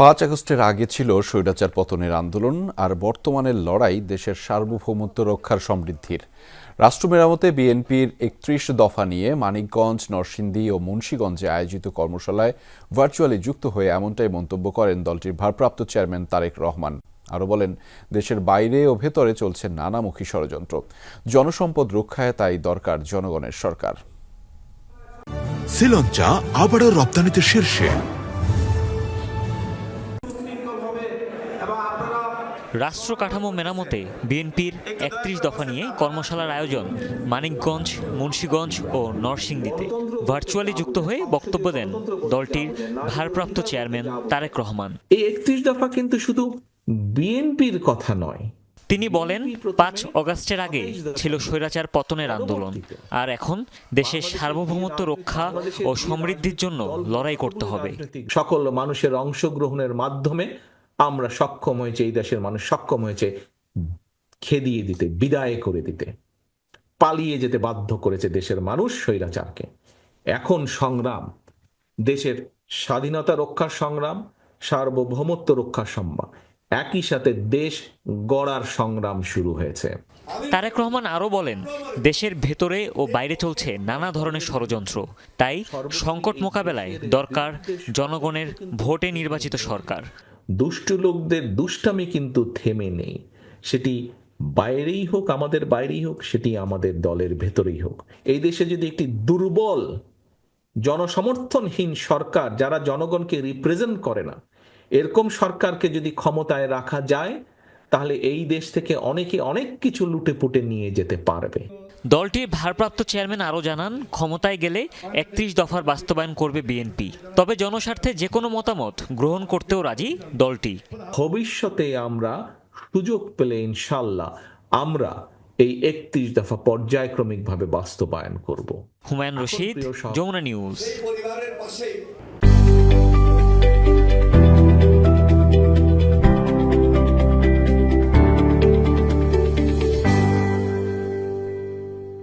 পাঁচ আগস্টের আগে ছিল স্বৈরাচার পতনের আন্দোলন আর বর্তমানের লড়াই দেশের সার্বভৌমত্ব রক্ষার সমৃদ্ধির। রাষ্ট্র মেরামতে বিএনপির একত্রিশ দফা নিয়ে মানিকগঞ্জ, নরসিংদী ও মুন্সীগঞ্জে আয়োজিত কর্মশালায় ভার্চুয়ালি যুক্ত হয়ে এমনটাই মন্তব্য করেন দলটির ভারপ্রাপ্ত চেয়ারম্যান তারেক রহমান। আরও বলেন, দেশের বাইরে ও ভেতরে চলছে নানামুখী ষড়যন্ত্র। জনসম্পদ রক্ষায় তাই দরকার জনগণের সরকার। শ্রীলঞ্চা আবারও রপ্তানিতে শীর্ষে। রাষ্ট্র কাঠামো মেরামতে বিএনপির একত্রিশ দফা নিয়ে কর্মশালার আয়োজন মানিকগঞ্জ মুন্সীগঞ্জ ও নরসিংদীতে। ভার্চুয়ালি যুক্ত হয়ে বক্তব্য দেন দলটির ভারপ্রাপ্ত চেয়ারম্যান তারেক রহমান। এই একত্রিশ দফা কিন্তু শুধু বিএনপির কথা নয়। তিনি বলেন পাঁচ অগাস্টের আগে ছিল স্বৈরাচার পতনের আন্দোলন আর এখন দেশের সার্বভৌমত্ব রক্ষা ও সমৃদ্ধির জন্য লড়াই করতে হবে। সকল মানুষের অংশগ্রহণের মাধ্যমে আমরা সক্ষম হয়েছে, এই দেশের মানুষ সক্ষম হয়েছে খেদিয়ে দিতে, বিদায় করে দিতে, পালিয়ে যেতে বাধ্য করেছে দেশের মানুষ স্বৈরাচারকে। এখন সংগ্রাম, দেশের স্বাধীনতা রক্ষার সংগ্রাম, সার্বভৌমত্ব রক্ষার সংগ্রাম একই সাথে দেশ গড়ার সংগ্রাম শুরু হয়েছে। তারেক রহমান আরও বলেন, দেশের ভেতরে ও বাইরে চলছে নানা ধরনের ষড়যন্ত্র। তাই সংকট মোকাবেলায় দরকার জনগণের ভোটে নির্বাচিত সরকার। দুষ্টু লোকদের দুষ্টামি কিন্তু থেমে নেই। সেটি বাইরেই হোক, আমাদের বাইরেই হোক, সেটি আমাদের দলের ভেতরেই হোক। এই দেশে যদি একটি দুর্বল, জনসমর্থনহীন সরকার, যারা জনগণকে রিপ্রেজেন্ট করে না, এরকম সরকারকে যদি ক্ষমতায় রাখা যায় তাহলে এই দেশ থেকে অনেকে অনেক কিছু লুটে পুটে নিয়ে যেতে পারবে। দলটির ভারপ্রাপ্ত চেয়ারম্যান আরও জানান ক্ষমতায় গেলে একত্রিশ দফার বাস্তবায়ন করবে বিএনপি। তবে জনস্বার্থে যে কোনো মতামত গ্রহণ করতেও রাজি দলটি। ভবিষ্যতে আমরা সুযোগ পেলে ইনশাল্লাহ আমরা এই একত্রিশ দফা পর্যায়ক্রমিকভাবে বাস্তবায়ন করব। হুমায়ুন রশিদ যমুনা নিউজ।